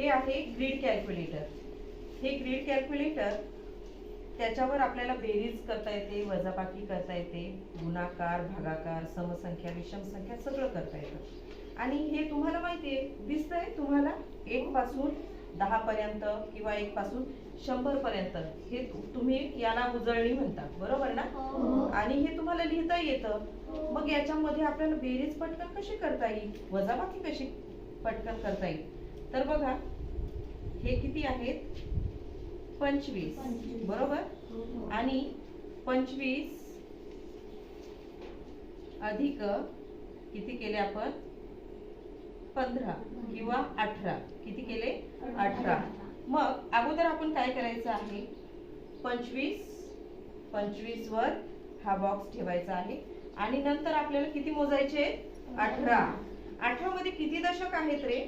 हे आहे grid calculator. हे ग्रीड कॅल्क्युलेटर त्याच्यावर आपल्याला बेरीज करता येते वजाबाकी करता येते गुणाकार भागाकार समसंख्या विषम संख्या सगळं करता येतं. आणि हे तुम्हाला माहिती आहे दिसतंय तुम्हाला एक पासून दहा पर्यंत किंवा एक पासून शंभर पर्यंत. हे तुम्ही याला उजळणी म्हणता बरोबर ना? आणि हे तुम्हाला लिहिता येतं. मग याच्यामध्ये आपल्याला बेरीज पटकन कशी करता येईल? वजाबाकी कशी पटकन करता येईल? तर बघा हे किती आहेत? पंचवीस. बरोबर? आणि पंचवीस अधिक किती केले आपण? पंधरा किंवा अठरा. किती केले? अठरा. मग अगोदर आपण काय करायचं आहे? पंचवीस पंचवीस वर हा बॉक्स ठेवायचा आहे. आणि नंतर आपल्याला किती मोजायचे? अठरा. अठरा. मध्ये किती दशक आहेत रे?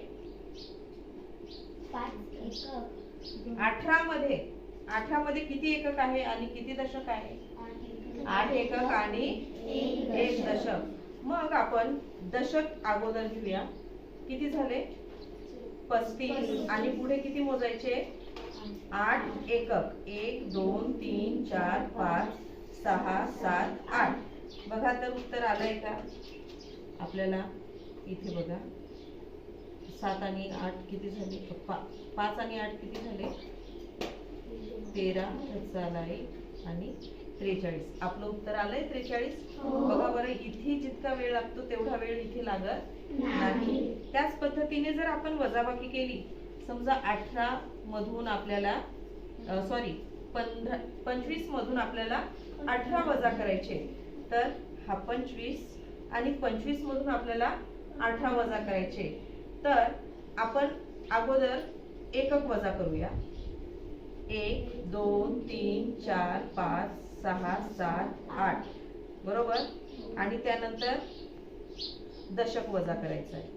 अठरा मध्ये अठरा मध्ये किती एकक आहे आणि किती दशक आहे? आठ एकक आणि एक दशक. मग आपण दशक अगोदर घेऊया. किती झाले? पस्तीस. आणि पुढे किती मोजायचे? आठ एकक. एक दोन तीन चार पाच सहा सात आठ. बघा तर उत्तर आलंय का? आपल्याला इथे बघा. सात आणि आठ किती झाले? पा पाच आणि आठ किती झाले? तेरा झाला एक आणि त्रेचाळीस. आपलं उत्तर आलंय त्रेचाळीस? हो. बघा बरं इथे जितका वेळ लागतो तेवढा वेळ इथे लागत नाही. त्याच पद्धतीने जर आपण वजाबाकी केली समजा अठरा मधून आपल्याला सॉरी पंधरा पंचवीस मधून आपल्याला अठरा वजा करायचे. तर हा पंचवीस आणि पंचवीस मधून आपल्याला अठरा वजा करायचे. तर आपण अगोदर एकक वजा करूया. एक दोन तीन चार पाच सहा सात आठ. बरोबर? आणि त्यानंतर दशक वजा करायचं आहे.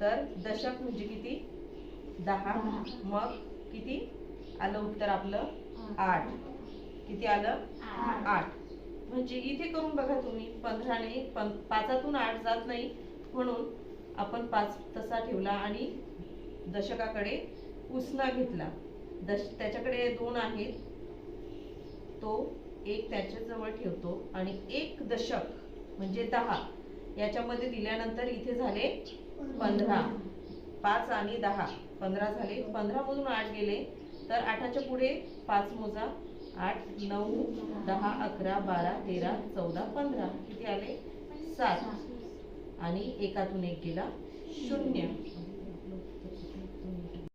तर दशक म्हणजे किती? दहा. मग किती? आलं उत्तर आपलं आठ. किती आलं? आठ. म्हणजे इथे करून बघा तुम्ही. पंधराने पाचातून आठ जात नाही. म्हणून आपण पाच तसा ठेवला आणि दशकाकडे उसना घेतला. दश त्याच्याकडे दोन आहेत. तो एक त्याच्याजवळ ठेवतो आणि एक दशक म्हणजे दहा याच्यामध्ये दिल्यानंतर इथे झाले पंधरा. पाच आणि दहा. पंधरा झाले. पंधरामधून आठ गेले. तर आठाच्या पुढे पाच मोजा. आठ नऊ दहा अकरा बारा तेरा चौदा पंधरा. किती आले? सात. आणि एकातून एक गेला शून्य.